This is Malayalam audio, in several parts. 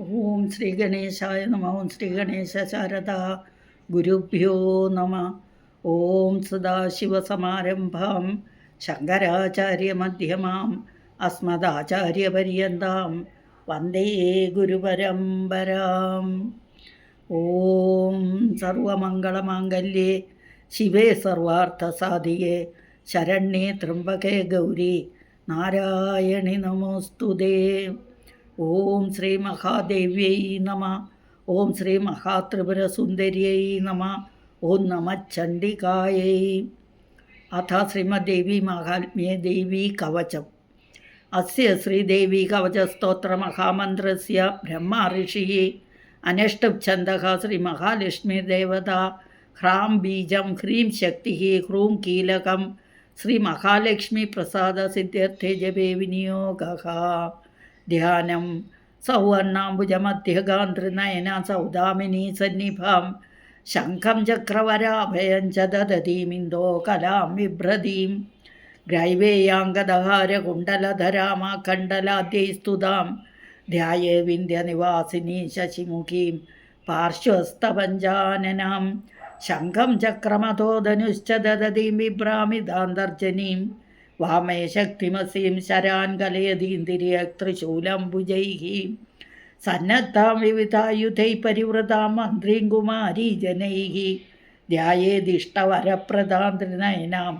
ഓം ശ്രീ ഗണേശായ നമ ഓം ശ്രീ ഗണേശ ശാരദ ഗുരുഭ്യോ നമ ഓം സദാശിവസമാരംഭാം ശങ്കരാചാര്യമധ്യമാം അസ്മദാചാര്യപര്യന്താം വന്ദേ ഗുരുപരമ്പരാം ഓം സർവമംഗളമാംഗല്യേ ശിവേ സർവാർത്ഥസാധികേ ശരണ്യേ ത്രംബകേ ഗൗരി നാരായണി നമോസ്തുതേ ഓം ശ്രീ മഹാദേവ്യൈ നമ. ഓം ശ്രീ മഹാത്രിപുരസുന്ദര്यै നമ. ഓം നമ ചണ്ഡികായൈ. അഥ ശ്രീമദേവി മഹാത്മ്യേ ദേവീ കവചം. അസ്യ ശ്രീദേവി കവചസ്തോത്രമഹാമന്ത്രസ്യ ബ്രഹ്മ ഋഷിः ശ്രീ മഹാലക്ഷ്മിദേവത ഹ്രാം ബീജം ഹ്രീം ശക്തി ഹ്രൂം കീലകം. ശ്രീ മഹാലക്ഷ്മി ശ്രീമഹാലക്ഷ്മീപ്രസാദസിദ്ധ്യർത്ഥേ ജപേ വിനിയോഗः. ധ്യാനം. സൗവർണാംബുജമധ്യഗാന്തൃനയന സൗദാമിനി സന്നിഭാം. ശംഖം ചക്രവരാഭയം ച ദദതീമിന്ദോ കലാം വിഭ്രതീം. ഗ്രൈവേയാംഗദഹാരകുണ്ടലധരാമാകണ്ഡലാദ്യൈ സ്തുതാം ധ്യായേ വിന്ധ്യനിവാസിനി ശശിമുഖീം പാർശ്വസ്തപഞ്ചാനനാം. ശംഖം ചക്രമതോ ധനുശ്ച ദദതീം ബിഭ്രാമിതാന്തർജനീം വാമേ ശക്തിമസീം ശരാൻ കലയതീന്തിരിയത്രിശൂലം ഭുജൈः സന്നദ്ധാം വിവിധായുധൈ പരിവൃതാം മന്ത്രീം കുമാരീ ജനൈः ധ്യായേദിഷ്ടവരപ്രദാം ത്രിനയനാം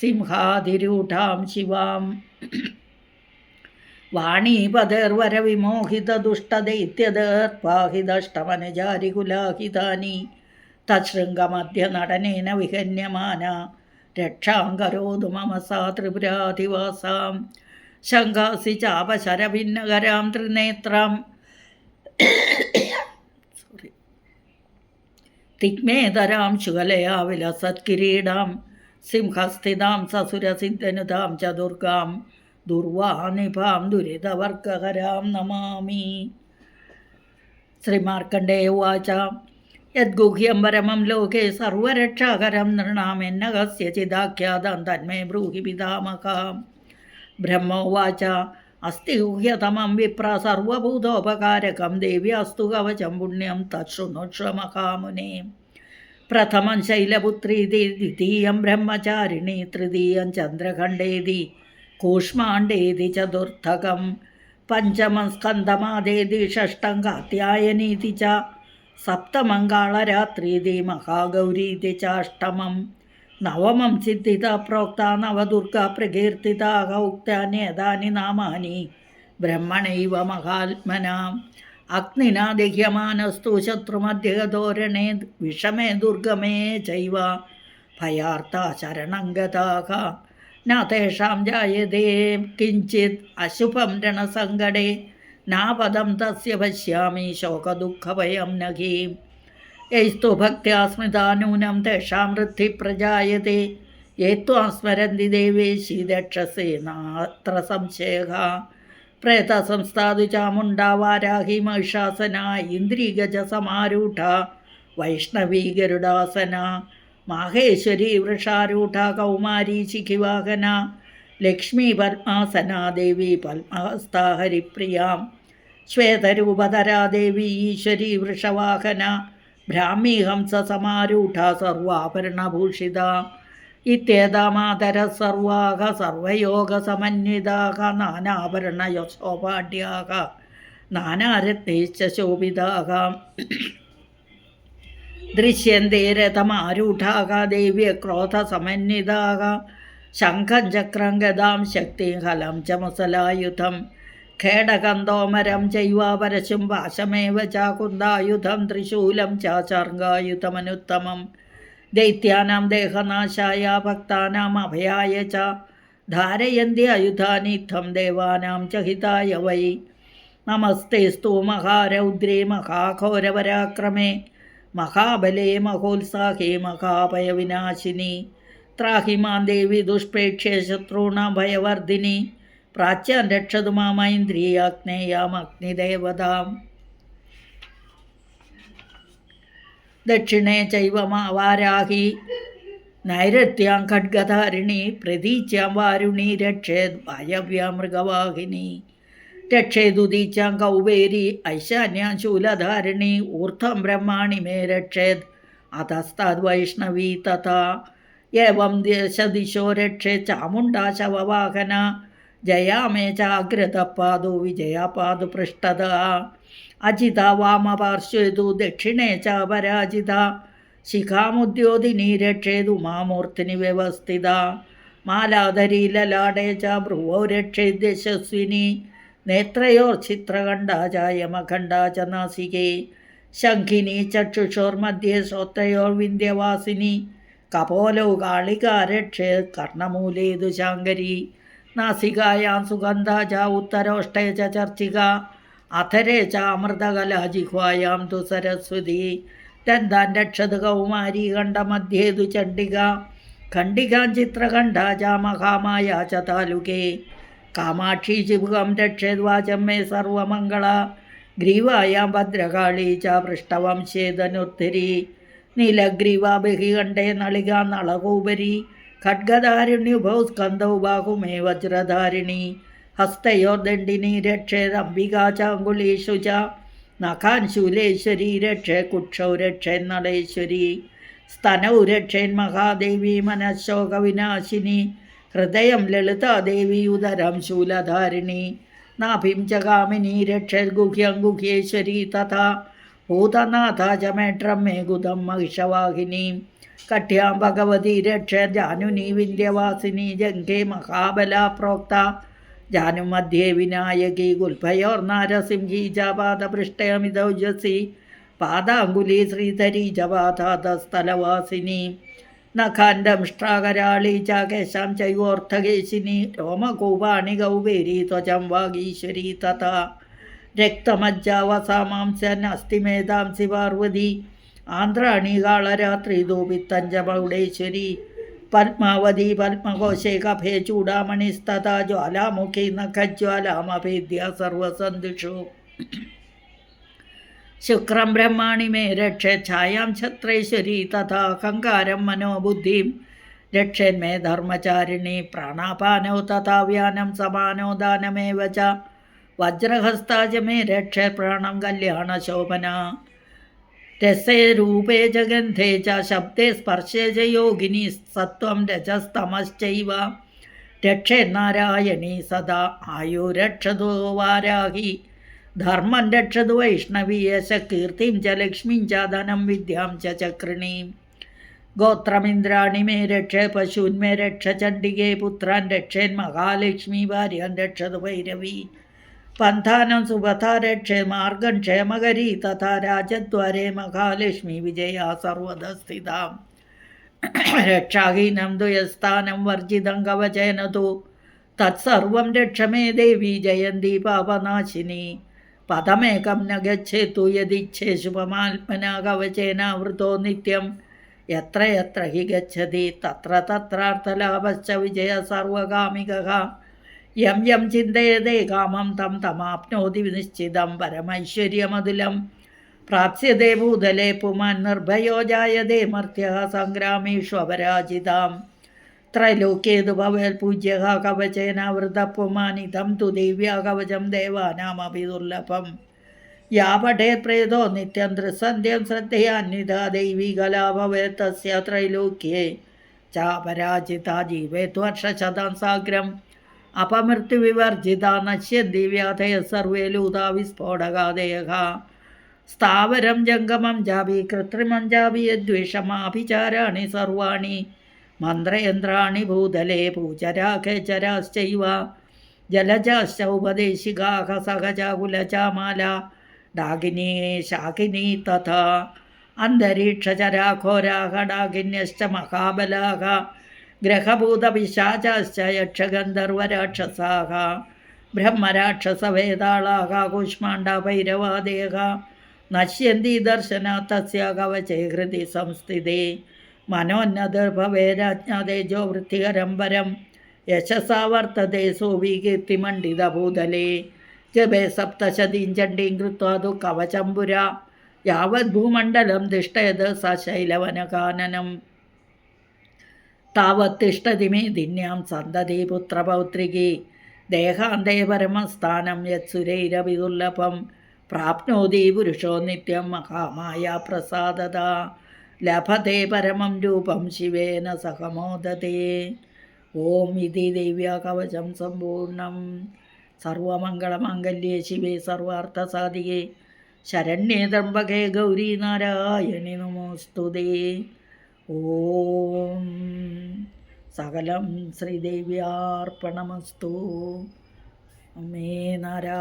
സിംഹാതിരൂഢാം ശിവാം. വാണീപതേർവരവിമോഹിതദുഷ്ടദൈത്യദേർപ്പാഹിതഷ്ടമനജാരികുലാഹിതാനി തശൃംഗമധ്യനടനേന വിഹന്യമാന. രക്ഷാം കരോതു മമ സാ ത്രിപുരാധിവാസാം. ശങ്കാസി ചാപശരഭിന്നകരാം ത്രിനേത്രാം. സോറി തിഗ്മേതരാം ശുകലയാ വിലസത്കിരീടാം സിംഹസ്ഥിതാം സസുരസിദ്ധനുതാം ചതുർഗാം. ദുർവാനിഭാം ദുരിതവർഗഹരാം നമാമി. ശ്രീമാർക്കണ്ഡേയ ഉവാച. യദ്ഗുഹ്യം പരമം ലോകേ സർവരക്ഷാകരം നൃണാമെന്ന ചിദാഖ്യാതം തന്മേ ബ്രൂഹി പിതാമകാം ബ്രഹ്മോവാച അസ്തി ഗുഹ്യതമം വിപ്ര സർവഭൂതോപകാരകം ദേവ്യാസ്തു കവചം പുണ്യം തശ്രുനുക്ഷമകാമുനെ പ്രഥമം ശൈലപുത്രീതി ദ്വിതീയം ബ്രഹ്മചാരിണി തൃതീയം ചന്ദ്രഖണ്ഡേതി കൂഷ്മാണ്ഡേതി ചതുർത്ഥകം പഞ്ചമം സ്കന്ധമാദേതി ഷഷ്ടം കാത്യായനീതി ച സപ്തമംഗളരാത്രീതി മഹാഗൗരീതി ചാഷ്ടമം. നവമം സിദ്ധിത പ്രോക്ത നവദുർഗ പ്രകീർത്തിത ഉക്താന്യേതാനി നാമാനി. ബ്രഹ്മണൈവ മഹാത്മന. അഗ്നിനാ ദഹ്യമാനസ്തു ശത്രുമധ്യഗതോരണേ വിഷമേ ദുർഗമേ ചൈവ. ഭയാർത്ത ശരണംഗതാക നാഥേഷാം ജായതേ. കിഞ്ചിത് അശുഭം രണസങ്കടേ. നാപദം തസ്യ പശ്യാമി ശോകദുഃഖഭയം നഹി യൈസ്തു ഭക്ത്യാ സ്മൃതാ തേഷാം വൃദ്ധി പ്രജായത്തെ യേത്വാ സ്മരന്തി ദേവേശി ദക്ഷസേ നാത്ര സംശയ പ്രേതസംസ്ഥാതു ചാമുണ്ടാ വാരാഹി മഹിഷാസന ഇന്ദ്രിഗജ സമാരൂഢ വൈഷ്ണവീ ഗരുഡാസന മാഹേശ്വരി വൃഷാരൂഢ കൗമാരി ശിഖിവാഹന ലക്ഷ്മീ പത്മാസനാദേവി പത്മഹസ്താഹരിപ്രിയാം പത്മഹസ്താ ഹരിപ്രിയാം ശ്വേതരൂപധരാ ദേവി ഈശ്വരി വൃഷവാഹന. ബ്രാഹ്മീ ഹംസ സമാരൂഢ സർവാഭരണഭൂഷിത. ഇത്യേതാമാതര സർവാഹ സർവയോഗസമന്വിതാഹ നാനാഭരണയശോപാഠ്യാഹ നാനാരത്നൈശ്ച ശോഭിതാഹ. ദൃശ്യന്തേ രഥമാരൂഢാക ദേവ്യ ക്രോധസമന്വിതാഹ ശംഖം ചക്രം ഗതാം ശക്തിം ഹലം ച മുസലായുധം ഖേടകന്തോമരം ചൈവാപരശും പാശമേവ ചാകുന്ദായുധം ത്രിശൂലം ചാചാർഗായുധമനുത്തമം. ദൈത്യാനാം ദേഹനാശായ ഭക്താനാം അഭയായ ച. ധാരയന്തി അയുധാനിത്ഥം ദേവാനാം ചഹിതായ ഹിതായ വൈ നമസ്തേസ്തു മഹാരൗദ്രേ മഹാഘോരപരാക്രമേ മഹാബലേ മഹോത്സാഹേ മഹാഭയവിനാശിനി. ത്രാഹി മാം ദേവി ദുഷ്പേക്ഷേ ശത്രുണാം ഭയവർദ്ധിനി പ്രാച്യാൻ രക്ഷതു മാമൈന്ദ്രിയാഗ്നേയാം അഗ്നിദേവതാം. ദക്ഷിണേ ചൈവമാവാരാഹി വാരാഹി. നൈരത്യാം ഖഡ്ഗധാരിണി. പ്രതീച്യാം വാരുണി. രക്ഷേത് വായവ്യാ മൃഗവാഹിനി. രക്ഷേതുദീച്ചാം കൗബേരി ഐശാന്യാം ശൂലധാരിണി. ഊർധം ബ്രഹ്മാണി മേ രക്ഷേത് അധസ്താദ് വൈഷ്ണവീ തഥാ. ഏവം ദേശദിശോ രക്ഷേ ചാമുണ്ടാ ശവവാഹന ജയാമേ ചാഗ്രതപാദു വിജയപാദു പൃഷ്ടത അജിത വാമപാർശ്വേതു ദക്ഷിണേ ച പരാജിത രക്ഷേതു മാമൂർത്തിനി വ്യവസ്ഥിത മാലാധരി ലലാടേ ച ഭ്രുവോ രക്ഷേദ്യശസ്വിനി നേത്രയോർ ചിത്രകണ്ഠാചായമഖണ്ഡാ ച നാസികേ ശംഖിനി ചക്ഷുഷോർ മധ്യേ ശ്രോത്രയോർ വിന്ധ്യവാസിനി കപോലൗ കാളികാ രക്ഷേ കർണമൂലേതു ശാങ്കരി. നാസികായാം സുഗന്ധ ച ഉത്തരോഷ്ടേ ച ചർച്ചിക. അധരേ ച അമൃതകല ജിഹ്വായാം തു സരസ്വതി. രന്താൻ രക്ഷത് കൗമാരി കണ്ഠമധ്യേതു ചണ്ഡിക. ഖണ്ഡികാം ചിത്രകണ്ഠ ച മഹാമായ ച താലുകേ. കാമാക്ഷി ചിബുകം രക്ഷേദ്വാചം മേ സർവമംഗള. ഗ്രീവായാം ഭദ്രകാളി ച പൃഷ്ടവംശേതനുദ്ധരി നീലഗ്രീവാ ബഹികണ്ഠേ നളിക നളകോപരി ഖഡ്ഗധാരിണ്യുഭൗ സ്കന്ധൗ വജ്രധാരിണി രക്ഷേ രക്ഷേദംബികാ ചാങ്കുലീഷു ച നഖാൻ ശൂലേശ്വരി രക്ഷേ കുക്ഷൗ രക്ഷേ നളേശ്വരി സ്തനൗ രക്ഷേൻ മഹാദേവി മനഃശോകവിനാശിനി ഹൃദയം ലളിതാദേവി ഉദരം ശൂലധാരിണി നാഭിം ചകാമിനി രക്ഷേ ഗുഹ്യം ഗുഹ്യേശ്വരി തഥാ ഭൂതനാഥ ച മേട്രം മേഘുതം മഹിഷവാഹിനി. കഠ്യാം ഭഗവതി രക്ഷ ജാനുനീ വിന്ധ്യവാസിനി. ജംഘേ മഹാബല പ്രോക്ത ജാനുമധ്യേ വിനായകി. ഗുൽഭയോർനാരസിംഹി ജാപാദപൃഷ്ടയമിതൗജസി പാദാങ്കുലി ശ്രീധരി. ജപാദസ്ഥലവാസിനി നഖാൻഡംഷ്ടാകരാളി ച കേശാം ചൈവോർത്ഥകേശിനി രോമകൂപാണി ഗൗവേരി. ത്വചം വാഗീശ്വരി തഥാ. രക്തമജ്ജാവസാമാംസൻ അസ്ഥിമേധാംസി പാർവതി ആന്ധ്രാണി കാളരാത്രി ദൂപിത്തഞ്ചമൗടേശ്വരി പത്മാവതി പത്മകോശേ കഫേ ചൂടാമണിസ്തഥാ ജ്വാലാമുഖി നഖജ്വാലാമഭേദ്യ സർവസന്ധിഷു ശുക്രം ബ്രഹ്മാണി മേ രക്ഷ ഛായാം ഛത്രേശ്വരി തഥാ അഹങ്കാരം മനോബുദ്ധിം രക്ഷന്മേ ധർമ്മചാരിണി പ്രാണാപാനോ തഥാ വ്യാനം സമാനോ ദാനമേവ ച വജ്രഹസ്താച മേ രക്ഷ പ്രാണം കല്യാണശോഭന. രസേ രൂപേ ജഗന്ധേ ഗന്ധേ ച ശബ്ദേ സ്പർശേ ച യോഗിനി സത്വം രജസ്തമശ്ചൈവ. രക്ഷേനാരായണി സദാ ആയുരക്ഷതോ വാരാഹി. ധർമ്മം രക്ഷതു വൈഷ്ണവീയശ കീർത്തിം ച ലക്ഷ്മിം ച ധനം വിദ്യാം ച ചക്രിണീം. ഗോത്രമിന്ദ്രാണി മേ രക്ഷ പശൂന്മേ രക്ഷ ചണ്ഡികേ പുത്രാൻ രക്ഷേൻ മഹാലക്ഷ്മി ഭാര്യൻ രക്ഷതു ഭൈരവി. പന്ഥാനം സുപഥ രക്ഷേ മാർഗം ക്ഷേമകരി തഥാ രാജദ്വാരേ മഹാലക്ഷ്മി വിജയ സർവതസ്ഥിതാം രക്ഷാഹീനം ദുയസ്ഥാനം വർജിതം കവചേന തു തത്സർവം രക്ഷമേ ദേവി ജയന്തി പാപനാശിനി. പദമേകം ന ഗച്ഛേത്തു യതിച്ഛേ ശുഭമാത്മന കവചേനാവൃതോ നിത്യം. എത്ര എത്ര ഹി ഗച്ഛതി തത്ര തത്രാർത്ഥലാഭശ്ച വിജയ സർവകാമിക യം യം ചിന്തയതേ കാമം തം തമാപ്നോതി വിനിശ്ചിതം പരമൈശ്വര്യമതുലം. പ്രാപ്സ്യതേ ഭൂതലേ പുമാൻ നിർഭയോ ജായതേ മർത്യ സംഗ്രാമേഷു അപരാജിതാം. ത്രൈലോക്യേതു ഭവേൽ പൂജ്യ കവചേനാവൃതപ്പുമാനിതം തു ദിവ്യാ കവചം ദേവാനാമപി ദുർലഭം. യാ പഠേത് പ്രേതോ നിത്യം ദൃസന്ധ്യം ശ്രദ്ധയാന്വിത ദൈവികലാ ഭവേത് തസ്യ ത്രൈലോക്യേ ചാപരാജിത ജീവേത് വർഷശതം സാഗ്രം. അപമൃത്യുവിവർജിത നശ്യ ദിവ്യാധയ സർവേ ലൂതാ വിസ്ഫോടകാദേഹ സ്ഥാവരം ജംഗമം ജാപി കൃത്രിമം ജാപി യദ്വേഷമാഭിചാരാണി സർവാണി. മന്ത്രയന്ത്രാണി ഭൂതലേ പൂചരാഖചരാശ്ചൈവ ജലജാശ്ച ഉപദേശികാഹ സഹജകുലചാമാല ഡാകിനി ശാകിനി തഥ. അന്തരീക്ഷചരാഘോരാഹ ഡാകിന്യശ്ച മഹാബലാഹ. ഗ്രഹഭൂതപിശാചാശ്ച യക്ഷഗന്ധർവരാക്ഷസാഹ ബ്രഹ്മരാക്ഷസവേതാളാഹ കൂഷ്മാണ്ഡ ഭൈരവാദേഹ നശ്യന്തി ദർശന തസ്യ സംസ്ഥിതേ മനോന്നതർഭവേരാജ്ഞാതേജോ വൃത്തികരംബരം യശസാ വർത്തതേ സോവീകീർത്തിമണ്ഡിതഭൂതലേ ജപേ സപ്തശതീം ചണ്ഡീം കൃത്വാ തു കവചംപുര യാവത് ഭൂമണ്ഡലം തിഷ്ടയത് സശൈലവനകാനനം. താവത് തിഷ്ടതി മേ ദിന്യാം സന്തതി പുത്രപൗത്രികി ദേഹാന്തേ പരമസ്ഥാനം യത്സുരൈരവിദുർലഭം പ്രാപ്നോതി പുരുഷോ നിത്യം മഹാമായ പ്രസാദത ലഭത്തെ പരമം രൂപം ശിവേന സഹമോദതേ ഓം ഇതി ദിവ്യകവചം സമ്പൂർണം സർവമംഗളമംഗല്യേ ശിവേ സർവാർത്ഥസാധികേ ശരണ്യേ ത്രംബകേ ഗൗരി നാരായണി നമോസ്തുതേ ഓം സകലം ശ്രീദേവ്യാർപ്പണമസ്തു അമ്മേ നാരാ